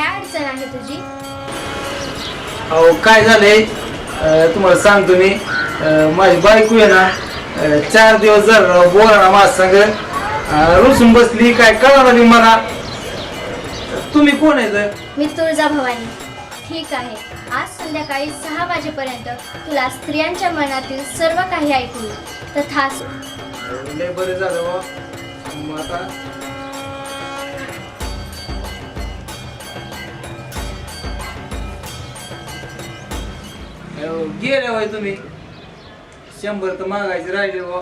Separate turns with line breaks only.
अडचण आहे तुझी?
अहो काय झालंय? अं, तुम्हाला सांगतो मी. अं, माझी बायको आहे ना अं, चार दिवस जर बोला माझ संग. अं, रुसून बसली काय कळणार नाही मला. तुम्ही कोण आहे तर
मी तुळजा भवानी ठीक आहे. आज संध्याकाळी सहा वाजेपर्यंत तुला स्त्रियांच्या मनातील सर्व काही ऐकू येईल. तथाच
लय बरं झालं बा मग आता गेले होय तुम्ही. शंभर तर मागायचे राहिले बा